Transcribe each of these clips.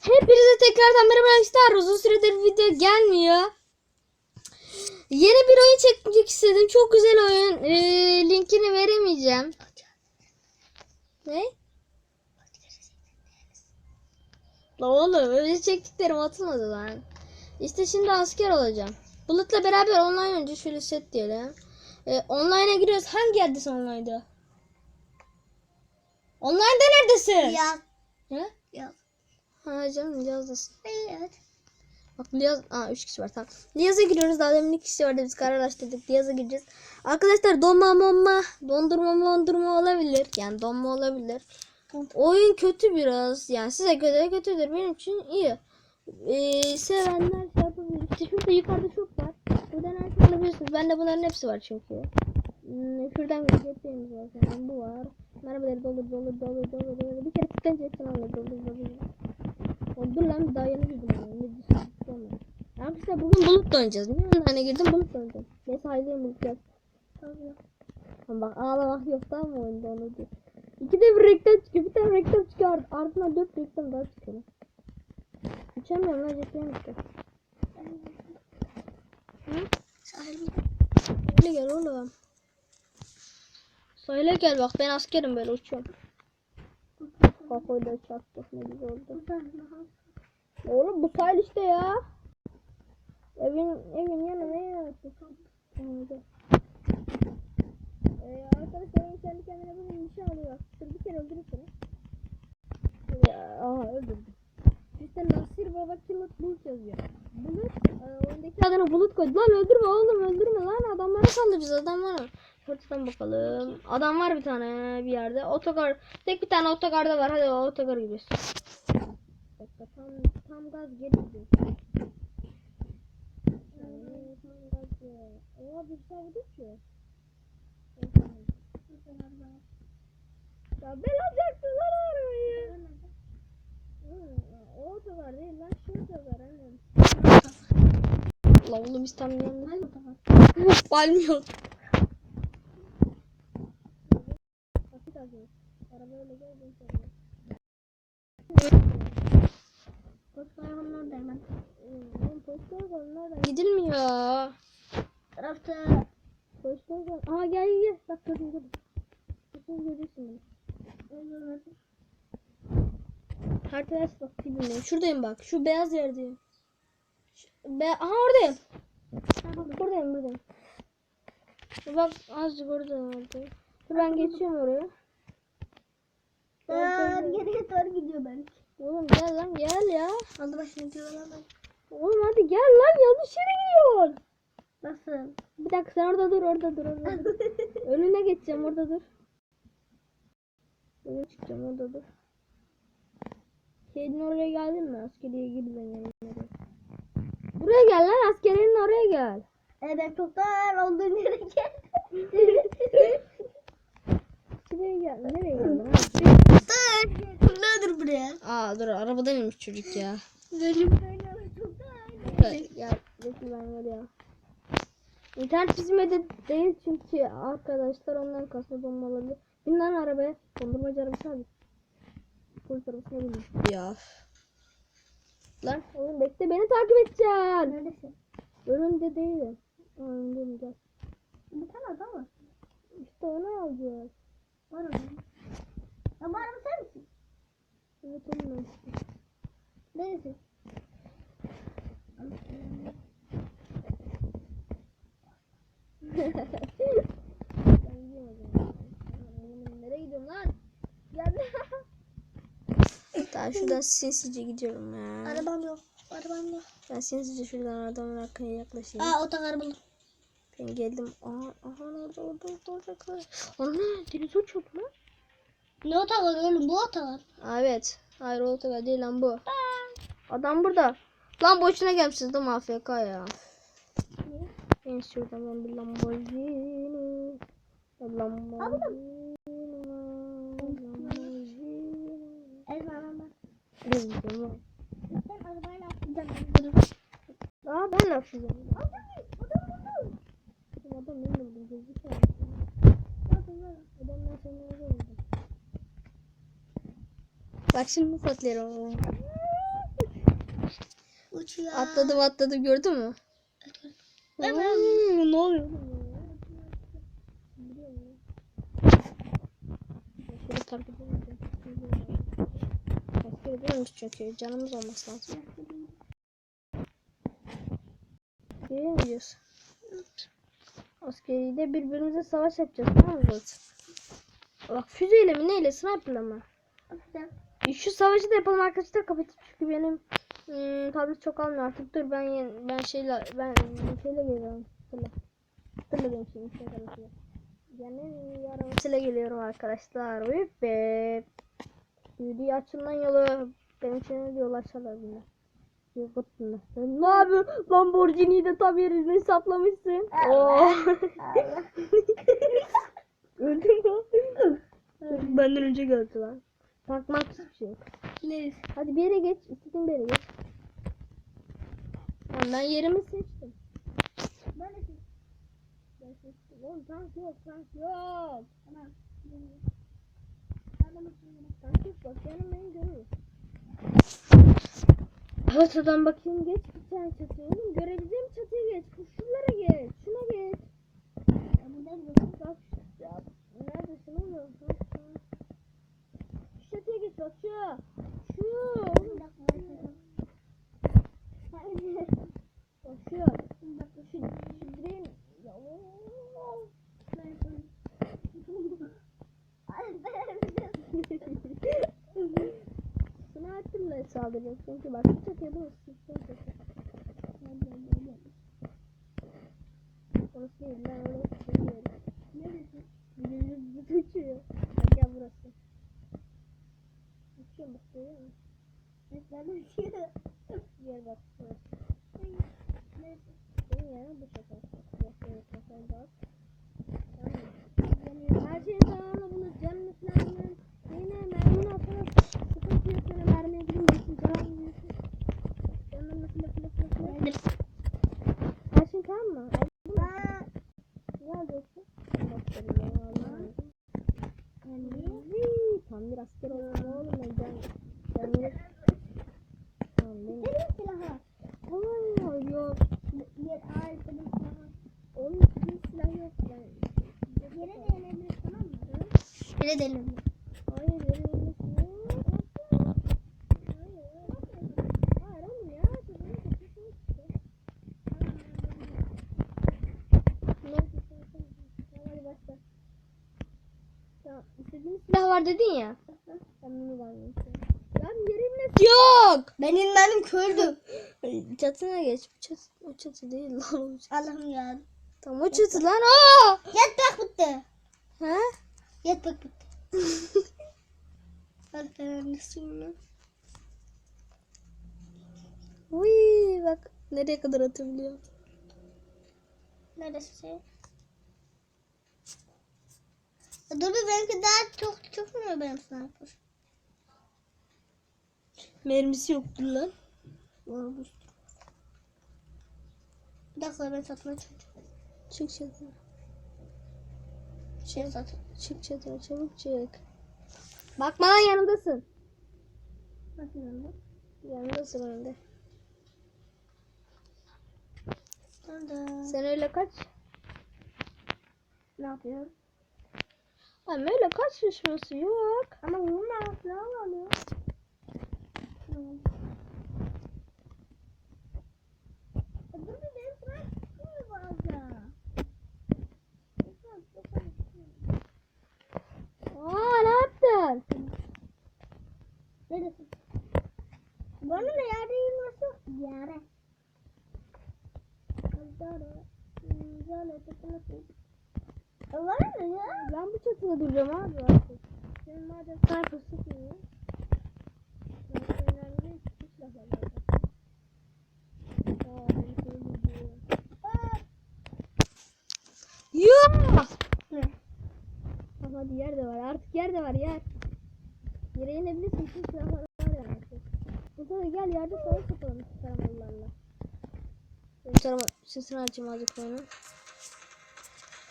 Hepinize tekrardan merhaba arkadaşlar. Uzun süredir video gelmiyor. Yeni bir oyun çekmek istedim. Çok güzel oyun. Ee, linkini veremeyeceğim. Ne? La oğlum öyle çektiklerim atılmadı lan. İşte şimdi asker olacağım. Bulut'la beraber online önce şöyle set diyelim. Ee, online'a giriyoruz. Hangi yerdesin online'da? Online'da neredesin? Ya. Ne? Ya. Ha canım yazdasın. Evet. Bak Liyaz, aa 3 kişi var tamam. Liyaz'a giriyoruz. Daha demin 2 kişi vardı biz kararlaştırdık. Liyaz'a gireceğiz. Arkadaşlar donma monma, dondurma dondurma olabilir. Yani donma olabilir. Oyun kötü biraz. Yani size göre kötüdür. Benim için iyi. Ee, sevenler şey yapabilir. Şurada yukarıda çok var. Buradan her şey alabilirsiniz. Bende bunların hepsi var çünkü. Hmm, şuradan getirdiğimiz var. Yani bu var. Merhabaları dolur dolur dolur dolur dolur. Bir kere tıklayınca hepsini alıyor. Dolur dolur. O dur lan daha yeni girdim. Ne? Sonra. Arkadaşlar bugün bulut oynayacağız. Niye online girdim bulut. Neyse haydi bulut yap. Tamam bak ağlamak yok tamam mı oyunda onu diyor. İki de bir reklam çıkıyor. Bir tane reklam çıkıyor. ard- Ardından dört reklam daha çıkıyor. Uçamıyorum lan ceplerim işte. Sahil Söyle gel oğlum. Söyle gel bak ben askerim böyle uçuyorum. Kafayı da çarptık ne güzel oldu. Oğlum bu sahil işte ya. Evin evin yanı ne yanısı? Anladım. Ee, arkadaşlar oyun kendi kendine böyle nişan alıyor. Dur bir kere öldürür seni. Ya, aha öldürdüm. İşte Nasir Baba Kilit Bulut yazıyor. Bulut, e, oyundaki adına Bulut koydu. Lan öldürme oğlum öldürme lan adamlara saldıracağız adamlara. Şuradan bakalım. Adam var bir tane bir yerde. Otogar. Tek bir tane otogarda var. Hadi o otogar gidiyoruz. Tam, gaz geri gidiyor. Ee, tam gaz geri. Oha bir şey vurdu ki. Ya ben alacaktım lan arabayı. O otogar değil lan şu otogar annem. La oğlum yanlış. Balmıyor. Basit alacağız. Arabayla gel ben sana. Hemen. Onlardan gidilmiyor. Tarafta. Posta Aa gel gel. Bak gördüm gördüm. Kesin görüyorsun beni. Arkadaş bak filmdeyim. Şuradayım bak. Şu beyaz yerdeyim. Şu, be Aha oradayım. Buradayım buradayım. Bak azıcık orada vardı. Dur ben geçiyorum oraya. Ben geriye doğru gidiyor ben. Oğlum gel lan gel ya. Aldı başını ben. Oğlum hadi gel lan yanlış yere gidiyorsun. Nasıl? Bir dakika sen orada dur orada dur orada dur. Önüne geçeceğim orada dur. Önüne çıkacağım orada dur. Şeyin oraya geldin mi? Askeriye gireceğim yani. Buraya gel lan askeriyenin oraya gel. E ben çoktan olduğum yere geldim. Şuraya gel. Nereye ha? Dur. Buraya? Aa dur arabadaymış çocuk ya. Benim böyle. Gel, gel bekle ben geliyorum. İnternet bizim de değil çünkü arkadaşlar ondan kasma donma olabilir. Bin lan arabaya. Dondurmacı arabası abi. Polis arabasına bin. Ya. Lan oğlum bekle beni takip edeceksin. Neredesin? Önünde değilim. Aa, Önündeyim gel. Bir tane adam var. İşte onu alacağız. Var orada. Ya bu araba sen misin? Evet onu işte. Oğlum, Nereye gidiyorum lan? Gel. Daha şuradan sinsice gidiyorum ya. Arabam yok. Arabam yok. Ben sinsice şuradan adamın arkaya yaklaşayım. Aa otogar buldum. Ben geldim. Aha, aha orada orada orada orada. Ana? Deniz uçuyordu lan. Ne otogar oğlum bu otogar. Evet. Hayır o otogar değil lan bu. Adam burada. Lan boşuna gelmişiz değil mi AFK ya? Ben şuradan ben bir Lamborghini. Lamborghini. Lamborghini. Aa ben atacağım. Adam benim. Gözüküyor. Adam ben seni buldum? Bak şimdi nasıl atlıyorum. Uçuyor. Atladım atladım gördün mü? Evet. Hmm, ne oluyor? Edememiş çünkü canımız olması lazım. Nereye gidiyoruz? Askeriyle birbirimize savaş yapacağız tamam mı? Bak füzeyle mi neyle sniperla mı? E, Şu savaşı da yapalım arkadaşlar kapatıp çünkü benim hmm, tablet çok almıyor artık. Dur ben yeni- ben şeyle ben şeyle geliyorum. Hatırla. Hatırla benim şimdi arabasıyla. Yani arabasıyla geliyorum arkadaşlar. Whip be. Yürüyü açılan yolu benim için yol açarlar bunlar. Yok ne yapıyorsun? Lamborghini'yi de tam yerine hesaplamışsın. Öldün mü? Benden önce geldi lan. Takmak hiçbir şey yok. Neyse. Hadi bir yere geç. İstediğin bir yere geç. Tamam, ben yerimi seçtim. Ben de Ben seçtim. Oğlum tank yok, tank yok. Tamam. Tank yok bak canım beni görüyor. Haritadan bakayım geç bir tane çatıya oğlum. Görebileceğim çatıya geç. Şuralara geç. Şuna geç. Bak ya neredesin oğlum? Ha, ha. Şu çatıya geç bak şu. Şu. Oğlum bak şu. Şu, şu direğin. Ya ooo. Saldıracak çünkü bak şu çatıya doğru sıçtım çatı. Orası değil ben oraya sıçıyorum. Neredesin? Birimiz zıt uçuyor. Bak gel burası. Uçuyor bak görüyor musun? Gel bak burası. Senin yerin bu şaka. Bak böyle kafayı bak. Mı? Her şey tamamla bunu canını falan yine mermini atalım. Sıkıntı yok sana mermiye şey tamam mı? Tam bir asker olalım oğlum ben can. Ben yine... Tamam benim. Aa yok. Onun bir silah yok ben. Yere İstediğin silah var dedin ya. Ben bunu vermeyeyim. Lan yerim ne? Yok. Benim benim kördüm. Çatına geç. Bu çatı, o çatı değil lan. Allah'ım ya. Tamam o çatı lan. Aa! Yat bak bitti. Ha? Yat bak bitti. Aferin sonra. Uy bak nereye kadar atabiliyor. Neresi şey? Dur bir benimki daha çok çok mu benim sniper? Mermisi yoktur lan. Bir dakika ben satmaya çalışıyorum. Çık çatına. Şey sat. Çık çatına çabuk çık. Bakma lan yanımdasın. Nasıl oldu? Yanımdasın. Nerede? Sen öyle kaç. Ne yapıyorsun? Ama öyle kaçışması yok. Ama vurma. Ne çıkmıyor bazen. Aa ne yaptın? Bana ne yerde yürümesi. Yere. Var mı ya? Çatıda duracağım abi artık. Senin madem sniper sıkmıyor. Tamam hadi yer de var. Artık yer de var yer. Yere inebilirsin. Tüm silahlar var yani artık. Da gel yerde savaş yapalım tarama sesini açayım azıcık onu.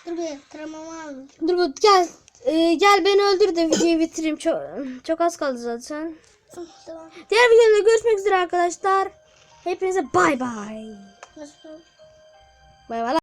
Dur bir travmamı aldım. Dur bu gel. Ee, gel beni öldür de videoyu bitireyim. Çok çok az kaldı zaten. Tamam. Diğer videoda görüşmek üzere arkadaşlar. Hepinize bay bay. Bay bay.